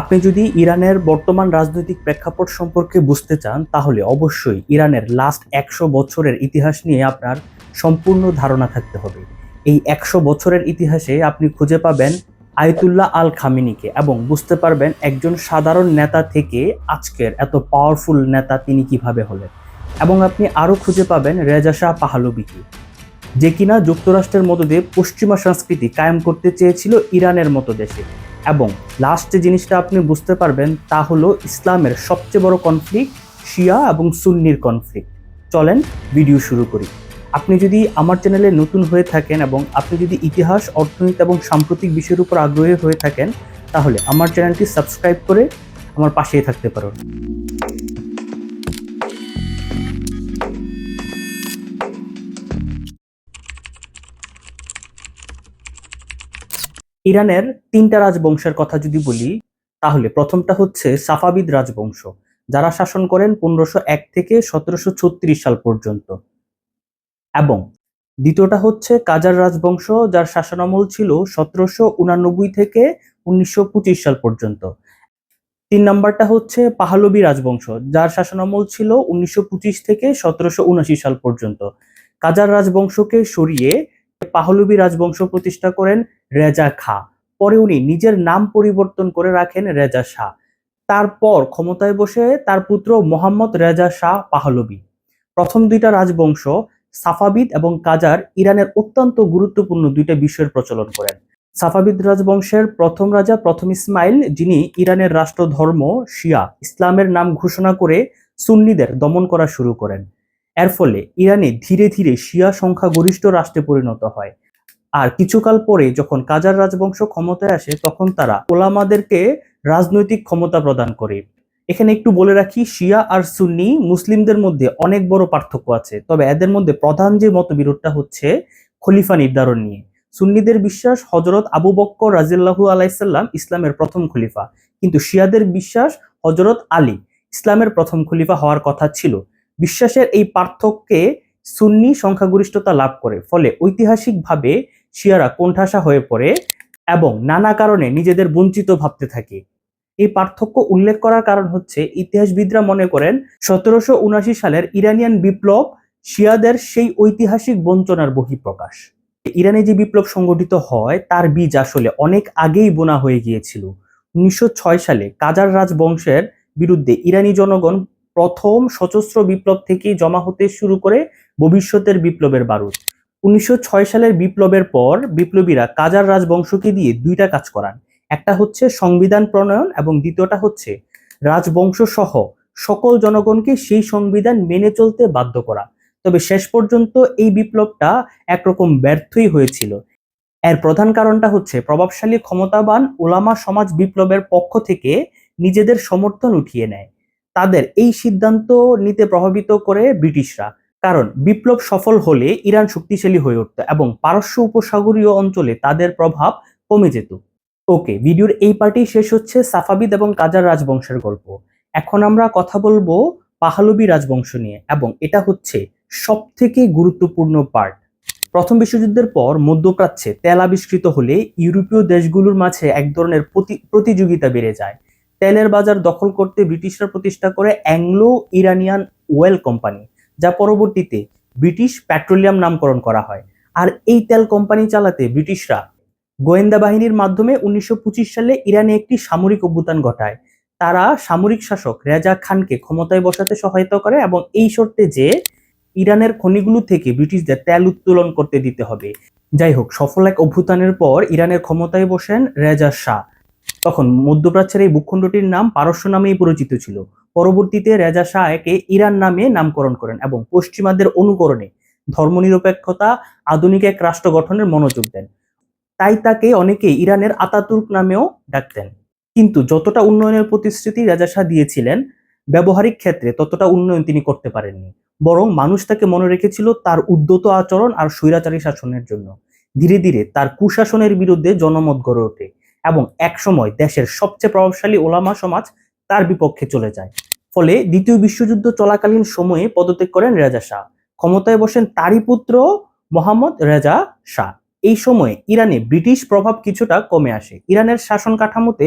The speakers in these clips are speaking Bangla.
আপনি যদি ইরানের বর্তমান রাজনৈতিক প্রেক্ষাপট সম্পর্কে বুঝতে চান, তাহলে অবশ্যই ইরানের লাস্ট একশো বছরের ইতিহাস নিয়ে আপনার সম্পূর্ণ ধারণা থাকতে হবে। এই একশো বছরের ইতিহাসে আপনি খুঁজে পাবেন আয়তুল্লাহ আল খামিনিকে এবং বুঝতে পারবেন একজন সাধারণ নেতা থেকে আজকের এত পাওয়ারফুল নেতা তিনি কীভাবে হলেন। এবং আপনি আরও খুঁজে পাবেন রেজা শাহ পাহলবিকে যে কিনা যুক্তরাষ্ট্রের মতো দিয়ে পশ্চিমা সংস্কৃতি কায়েম করতে চেয়েছিল ইরানের মতো দেশে। এবং লাস্ট যে জিনিসটা আপনি বুঝতে পারবেন তা হলো ইসলামের সবচেয়ে বড় কনফ্লিক্ট শিয়া এবং সুন্নির কনফ্লিক্ট চলেন ভিডিও শুরু করি। আপনি যদি আমার চ্যানেলে নতুন হয়ে থাকেন এবং আপনি যদি ইতিহাস, অর্থনীতি এবং সাম্প্রতিক বিষয়ের উপর আগ্রহী হয়ে থাকেন, তাহলে আমার চ্যানেলটি সাবস্ক্রাইব করে আমার পাশেই থাকতে পারেন। ইরানের তিনটা রাজবংশের কথা যদি বলি, তাহলে প্রথমটা হচ্ছে সাফাবিদ রাজবংশ, যারা শাসন করেন পনেরোশো এক থেকে সতেরোশো ছত্রিশ সাল পর্যন্ত। এবং দ্বিতীয়টা হচ্ছে কাজার রাজবংশ, যার শাসনামল ছিল সতেরোশো উনানব্বই থেকে উনিশশো পঁচিশ সাল পর্যন্ত। তিন নাম্বারটা হচ্ছে পাহলবি রাজবংশ, যার শাসনামল ছিল উনিশশো পঁচিশ থেকে সতেরোশো উনাশি সাল পর্যন্ত। কাজার রাজবংশকে সরিয়ে পাহলবি রাজবংশ প্রতিষ্ঠা করেন রেজা খা। পরে উনি নিজের নাম পরিবর্তন করে রাখেন রেজা শাহ। তারপর ক্ষমতায় বসে তার পুত্র মোহাম্মদ রেজা শাহ পাহলবি প্রথম দুইটা রাজবংশ, সাফাবিদ এবং কাজার, ইরানের অত্যন্ত গুরুত্বপূর্ণ দুইটা বিষয়ের প্রচলন করেন। সাফাবিদ রাজবংশের প্রথম রাজা, প্রথম ইসমাইল, যিনি ইরানের রাষ্ট্র ধর্ম শিয়া, ইসলামের নাম ঘোষণা করে সুন্নিদের দমন করা শুরু করেন। এর ফলে ইরানে ধীরে ধীরে শিয়া সংখ্যাগরিষ্ঠ রাষ্ট্রে পরিণত হয়। আর কিছুকাল পরে যখন কাজার রাজবংশ ক্ষমতায় আসে, তখন তারা ওলামাদেরকে রাজনৈতিক ক্ষমতা প্রদান করে। এখানে একটু বলে রাখি, শিয়া আর সুন্নি মুসলিমদের মধ্যে অনেক বড় পার্থক্য আছে। তবে এদের মধ্যে প্রধান যে মতবিরোধটা হচ্ছে খলিফা নির্ধারণ নিয়ে। সুন্নিদের বিশ্বাস হজরত আবু বক্কর রাজিল্লাহু আলাইসাল্লাম ইসলামের প্রথম খলিফা। কিন্তু শিয়াদের বিশ্বাস হজরত আলী ইসলামের প্রথম খলিফা হওয়ার কথা ছিল। বিশ্বাসের এই পার্থক্যে সুন্নি সংখ্যাগরিষ্ঠতা লাভ করে, ফলে ঐতিহাসিকভাবে শিয়ারা কোণঠাসা হয়ে পড়ে এবং নানা কারণে নিজেদের বঞ্চিত ভাবতে থাকে। এই পার্থক্য উল্লেখ করার কারণ হচ্ছে, ইতিহাসবিদরা মনে করেন, সতেরোশো সালের ইরানিয়ান বিপ্লব শিয়াদের সেই ঐতিহাসিক বঞ্চনার বহিঃপ্রকাশ। ইরানে যে বিপ্লব সংগঠিত হয়, তার বীজ আসলে অনেক আগেই বোনা হয়ে গিয়েছিল। উনিশশো ছয় সালে কাজার রাজবংশের বিরুদ্ধে ইরানি জনগণ প্রথম সশস্ত্র বিপ্লব থেকেই জমা হতে শুরু করে ভবিষ্যতের বিপ্লবের বারুদ। উনিশশো ছয় সালের বিপ্লবের পর বিপ্লবীরা কাজার রাজবংশকে দিয়ে দুইটা কাজ করান। একটা হচ্ছে সংবিধান প্রণয়ন এবং দ্বিতীয়টা হচ্ছে রাজবংশ সহ সকল জনগণকে সেই সংবিধান মেনে চলতে বাধ্য করা। তবে শেষ পর্যন্ত এই বিপ্লবটা একরকম ব্যর্থই হয়েছিল। এর প্রধান কারণটা হচ্ছে প্রভাবশালী ক্ষমতাবান ওলামা সমাজ বিপ্লবের পক্ষ থেকে নিজেদের সমর্থন উঠিয়ে নেয়। তাদের এই সিদ্ধান্ত নিতে প্রভাবিত করে ব্রিটিশরা। কারণ বিপ্লব সফল হলে ইরান শক্তিশালী হয়ে উঠত এবং পারস্য উপসাগরীয় অঞ্চলে তাদের প্রভাব কমে যেত। ওকে, ভিডিওর এই পার্টি শেষ হচ্ছে সাফাবিদ এবং কাজার রাজবংশের গল্প। এখন আমরা কথা বলব পাহালবি রাজবংশ নিয়ে এবং এটা হচ্ছে সব থেকে গুরুত্বপূর্ণ পার্ট। প্রথম বিশ্বযুদ্ধের পর মধ্যপ্রাচ্যে তেল আবিষ্কৃত হলে ইউরোপীয় দেশগুলোর মাঝে এক ধরনের প্রতিযোগিতা বেড়ে যায়। তেলের বাজার দখল করতে ব্রিটিশরা প্রতিষ্ঠা করে অ্যাংলো ইরানিয়ান ওয়েল কোম্পানি, যা পরবর্তীতে ব্রিটিশ পেট্রোলিয়াম নামকরণ করা হয়। আর এই তেল কোম্পানি চালাতে ব্রিটিশরা গোয়েন্দা বাহিনীর মাধ্যমে উনিশশো পঁচিশ সালে ইরানে একটি সামরিক অভ্যুত্থান ঘটায়। তারা সামরিক শাসক রেজা খানকে ক্ষমতায় বসাতে সহায়তা করে এবং এই শর্তে যে ইরানের খনিগুলো থেকে ব্রিটিশদের তেল উত্তোলন করতে দিতে হবে। যাই হোক, সফল এক অভ্যুত্থানের পর ইরানের ক্ষমতায় বসেন রেজা শাহ। তখন মধ্যপ্রাচ্যের এই ভূখণ্ডটির নাম পারস্য নামেই পরিচিত ছিল। পরবর্তীতে রেজা শাহ একে ইরান নামে নামকরণ করেন এবং পশ্চিমাদের অনুকরণে ধর্মনিরপেক্ষতা, আধুনিক এক রাষ্ট্র গঠনের মনোযোগ দেন। তাই তাকে অনেকে ইরানের আতাতুর্ক নামেও ডাকতেন। কিন্তু যতটা উন্নয়নের প্রতিশ্রুতি রাজা শাহ দিয়েছিলেন, ব্যবহারিক ক্ষেত্রে ততটা উন্নয়ন তিনি করতে পারেননি। বরং মানুষ তাকে মনে রেখেছিল তার উদ্যত আচরণ আর স্বৈরাচারী শাসনের জন্য। ধীরে ধীরে তার কুশাসনের বিরুদ্ধে জনমত গড়ে ওঠে। এবং একসময় দেশের সবচেয়ে প্রভাবশালী ওলামা সমাজ তার বিপক্ষে চলে যায়। ফলে দ্বিতীয় বিশ্বযুদ্ধ চলাকালীন সময়ে পদত্যাগ করেন রেজা শাহ। ক্ষমতায় বসেন তারই পুত্র মোহাম্মদ রেজা শাহ। এই সময়ে ইরানে ব্রিটিশ প্রভাব কিছুটা কমে আসে। ইরানের শাসন কাঠামোতে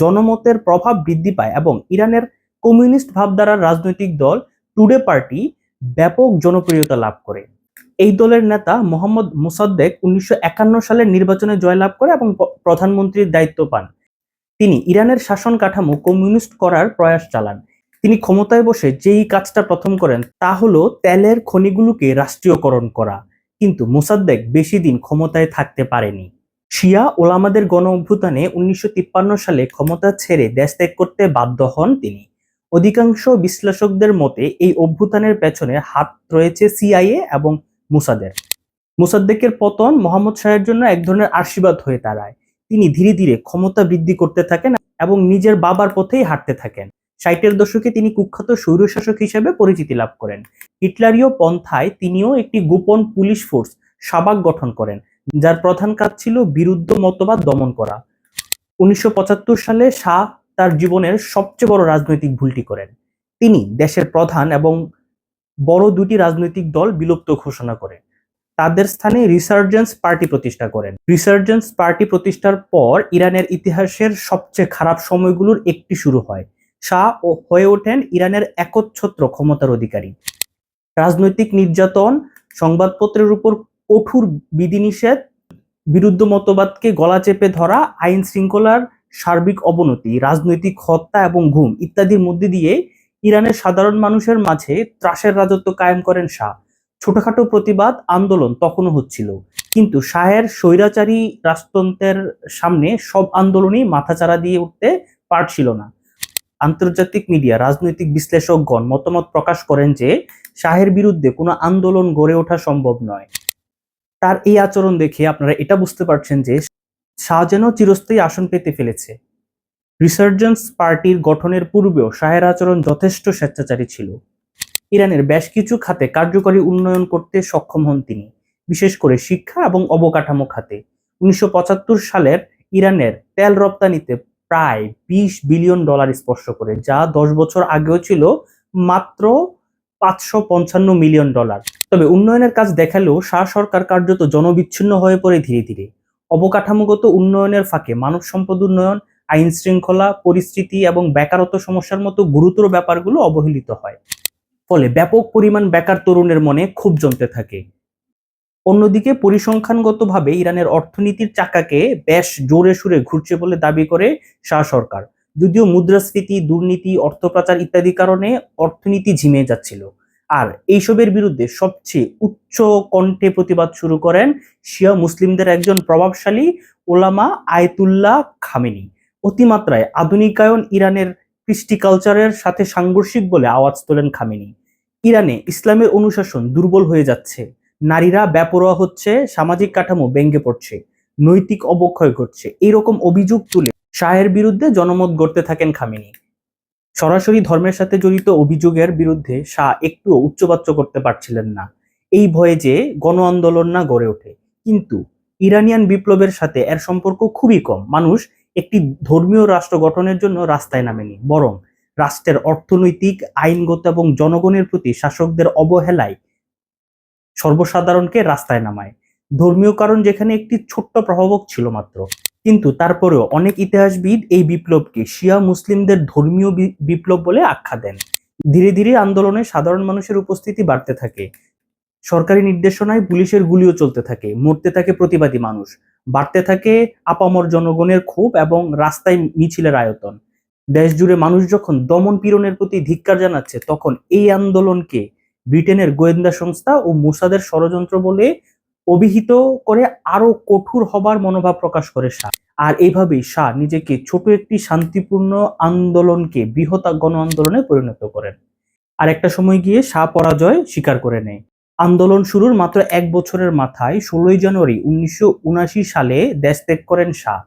জনমতের প্রভাব বৃদ্ধি পায় এবং ইরানের কমিউনিস্ট ভাবধারার রাজনৈতিক দল টুডে পার্টি ব্যাপক জনপ্রিয়তা লাভ করে। এই দলের নেতা মোহাম্মদ মুসাদ্দেক উনিশশো সালের নির্বাচনে জয়লাভ করে এবং প্রধানমন্ত্রীর দায়িত্ব পান। তিনি ইরানের শাসন কাঠামো কমিউনিস্ট করার প্রয়াস চালান। তিনি ক্ষমতায় বসে যেই কাজটা প্রথম করেন তা হলো তেলের খনিগুলোকে রাষ্ট্রীয়করণ করা। কিন্তু মোসাদ্দেক বেশি দিন ক্ষমতায় থাকতে পারেনি। শিয়া ওলামাদের গণ অভ্যুত্থানে উনিশশো সালে ক্ষমতা ছেড়ে দেশ ত্যাগ করতে বাধ্য হন তিনি। অধিকাংশ বিশ্লেষকদের মতে এই অভ্যুত্থানের পেছনে হাত রয়েছে সিআইএ এবং মুসাদের। মুসাদ্দেকের পতন মোহাম্মদ শাহের জন্য এক ধরনের আশীর্বাদ হয়ে দাঁড়ায়। তিনি ধীরে ধীরে ক্ষমতা বৃদ্ধি করতে থাকেন এবং নিজের বাবার পথেই হাঁটতে থাকেন। ষাটের দশকে তিনি কুখ্যাত স্বৈরশাসক হিসেবে পরিচিতি লাভ করেন। হিটলারীয় পন্থায় তিনিও একটি গোপন পুলিশ ফোর্স, সাবাক, গঠন করেন, যার প্রধান কাজ ছিল বিরুদ্ধ মতবাদ দমন করা। উনিশশো পঁচাত্তর সালে শাহ তার জীবনের সবচেয়ে বড় রাজনৈতিক ভুলটি করেন। তিনি দেশের প্রধান এবং বড় দুটি রাজনৈতিক দল বিলুপ্ত ঘোষণা করে। তাদের স্থানে রিসার্জেন্স পার্টি প্রতিষ্ঠা করেন। রিসার্জেন্স পার্টি প্রতিষ্ঠার পর ইরানের ইতিহাসের সবচেয়ে খারাপ সময়গুলোর একটি শুরু হয়। শাহ ও হয়ে ওঠেন ইরানের একচ্ছত্র ক্ষমতার অধিকারী। রাজনৈতিক নির্যাতন, সংবাদপত্রের উপর কঠোর বিধিনিষেধ, বিরুদ্ধ মতবাদকে গলা চেপে ধরা আইন শৃঙ্খলার সার্বিক অবনতি, রাজনৈতিক হত্যা এবং ঘুম ইত্যাদির মধ্যে দিয়ে ইরানের সাধারণ মানুষের মাঝে ত্রাসের রাজত্ব কায়েম করেন শাহ। ছোটখাটো প্রতিবাদ, আন্দোলন তখনও হচ্ছিল। কিন্তু শাহের স্বৈরাচারী রাজতন্ত্রের সামনে সব আন্দোলনই মাথাচাড়া দিয়ে উঠতে পারছিল না। আন্তর্জাতিক মিডিয়া, রাজনৈতিক বিশ্লেষকগণ মতামত প্রকাশ করেন যে, শাহের বিরুদ্ধে কোনো আন্দোলন গড়ে ওঠা সম্ভব নয়। তার এই আচরণ দেখে আপনারা এটা বুঝতে পারছেন যে, শাহ যেন চিরস্থায়ী আসন পেতে ফেলেছে। রিসার্জেন্স পার্টির গঠনের পূর্বেও শাহের আচরণ যথেষ্ট স্বেচ্ছাচারী ছিল। ইরানের বেশ কিছু খাতে কার্যকরী উন্নয়ন করতে সক্ষম হন তিনি, বিশেষ করে শিক্ষা এবং অবকাঠামো খাতে। উনিশশো সালের ইরানের তেল রপ্তানিতে প্রায় বিশ বিলিয়ন ডলার স্পর্শ করে, যা দশ বছর আগেও ছিল মাত্র পাঁচশো পঞ্চান্ন মিলিয়ন ডলার। তবে উন্নয়নের কাজ দেখালেও শাহ সরকার কার্যত জনবিচ্ছিন্ন হয়ে পড়ে ধীরে ধীরে। অবকাঠামোগত উন্নয়নের ফাঁকে মানব সম্পদ উন্নয়ন আইন শৃঙ্খলা, পরিস্থিতি এবং বেকারত্ব সমস্যার মতো গুরুতর ব্যাপারগুলো অবহেলিত হয়। ফলে ব্যাপক পরিমাণ বেকার তরুণের মনে ক্ষোভ জমতে থাকে। অন্যদিকে পরিসংখ্যানগতভাবে ইরানের অর্থনীতির চাকাকে বেশ জোরে সুরে ঘুরছে বলে দাবি করে শাহ সরকার। যদিও মুদ্রাস্ফীতি, দুর্নীতি অর্থপাচার ইত্যাদি কারণে অর্থনীতি ঝিমে যাচ্ছিল। আর এইসবের বিরুদ্ধে সবচেয়ে উচ্চ কণ্ঠে প্রতিবাদ শুরু করেন শিয়া মুসলিমদের একজন প্রভাবশালী ওলামা আয়তুল্লাহ খামেনি। অতিমাত্রায় আধুনিকায়ন ইরানের কৃষ্টি কালচারের সাথে সাংঘর্ষিক বলে আওয়াজ তোলেন খামেনি। ইরানে ইসলামের অনুশাসন দুর্বল হয়ে যাচ্ছে। নারীরা ব্যাপরোয়া হচ্ছে, সামাজিক কাঠামো ভেঙে পড়ছে, নৈতিক অবক্ষয় ঘটছে। এরকম অভিযোগ তুলে শাহের বিরুদ্ধে জনমত গড়তে থাকেন খামেনি। সরাসরি ধর্মের সাথে জড়িত অভিযোগের বিরুদ্ধে শাহ একটুও উচ্চবাচ্য করতে পারছিলেন না। এই ভয়ে যে গণ আন্দোলন না গড়ে ওঠে। কিন্তু ইরানিয়ান বিপ্লবের সাথে এর সম্পর্ক খুবই কম। মানুষ একটি ধর্মীয় রাষ্ট্র গঠনের জন্য রাস্তায় নামেনি, বরং রাষ্ট্রের অর্থনৈতিক, আইনগত এবং জনগণের প্রতি শাসকদের অবহেলায় সর্বসাধারণকে রাস্তায় নামায়। ধর্মীয় কারণ যেখানে একটি ছোট্ট প্রভাবক ছিল মাত্র। কিন্তু তারপরেও অনেক ইতিহাসবিদ এই বিপ্লবকে শিয়া মুসলিমদের ধর্মীয় বিপ্লব বলে আখ্যা দেন। ধীরে ধীরে আন্দোলনে সাধারণ মানুষের উপস্থিতি বাড়তে থাকে। সরকারি নির্দেশনায় পুলিশের গুলিও চলতে থাকে, মরতে থাকে প্রতিবাদী মানুষ। বাড়তে থাকে আপামর জনগণের ক্ষোভ এবং রাস্তায় মিছিলের আয়তন। দেশ জুড়ে মানুষ যখন দমন পীড়নের প্রতি ধিক্কার জানাচ্ছে, তখন এই আন্দোলনকে ব্রিটেনের গোয়েন্দা সংস্থা ও মোসাদের ষড়যন্ত্র বলে অভিহিত করে আরও কঠোর হবার মনোভাব প্রকাশ করে শাহ। আর এইভাবেই শাহ নিজেকে ছোট একটি শান্তিপূর্ণ আন্দোলনকে বৃহৎ গণ আন্দোলনে পরিণত করেন। আর একটা সময় গিয়ে শাহ পরাজয় স্বীকার করে নেয়। আন্দোলন শুরুর মাত্র এক বছরের মাথায় ষোলোই জানুয়ারি উনিশশো উনআশি সালে দেশ ত্যাগ করেন শাহ।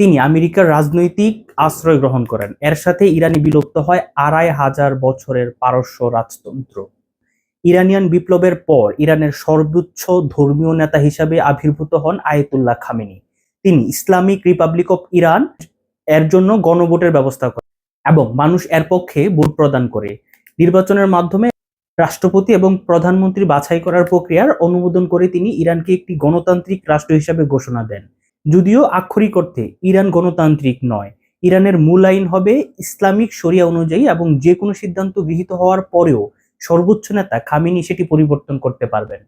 তিনি আমেরিকার রাজনৈতিক আশ্রয় গ্রহণ করেন। এর সাথে ইরানি বিলুপ্ত হয় আড়াই হাজার বছরের পারস্য রাজতন্ত্র। ইরানিয়ান বিপ্লবের পর ইরানের সর্বোচ্চ ধর্মীয় নেতা হিসাবে আবির্ভূত হন আয়াতুল্লাহ খামেনি। তিনি ইসলামিক রিপাবলিক অফ ইরান এর জন্য গণভোটের ব্যবস্থা করেন এবং মানুষ এর পক্ষে ভোট প্রদান করে। নির্বাচনের মাধ্যমে রাষ্ট্রপতি এবং প্রধানমন্ত্রী বাছাই করার প্রক্রিয়ার অনুমোদন করে তিনি ইরানকে একটি গণতান্ত্রিক রাষ্ট্র হিসাবে ঘোষণা দেন। যদিও আক্ষরিক অর্থে ইরান গণতান্ত্রিক নয়, ইরানের মূল আইন হবে ইসলামিক শরিয়া অনুযায়ী এবং যে কোনো সিদ্ধান্ত গৃহীত হওয়ার পরেও সর্বোচ্চ নেতা খামিনি সেটি পরিবর্তন করতে পারবেন।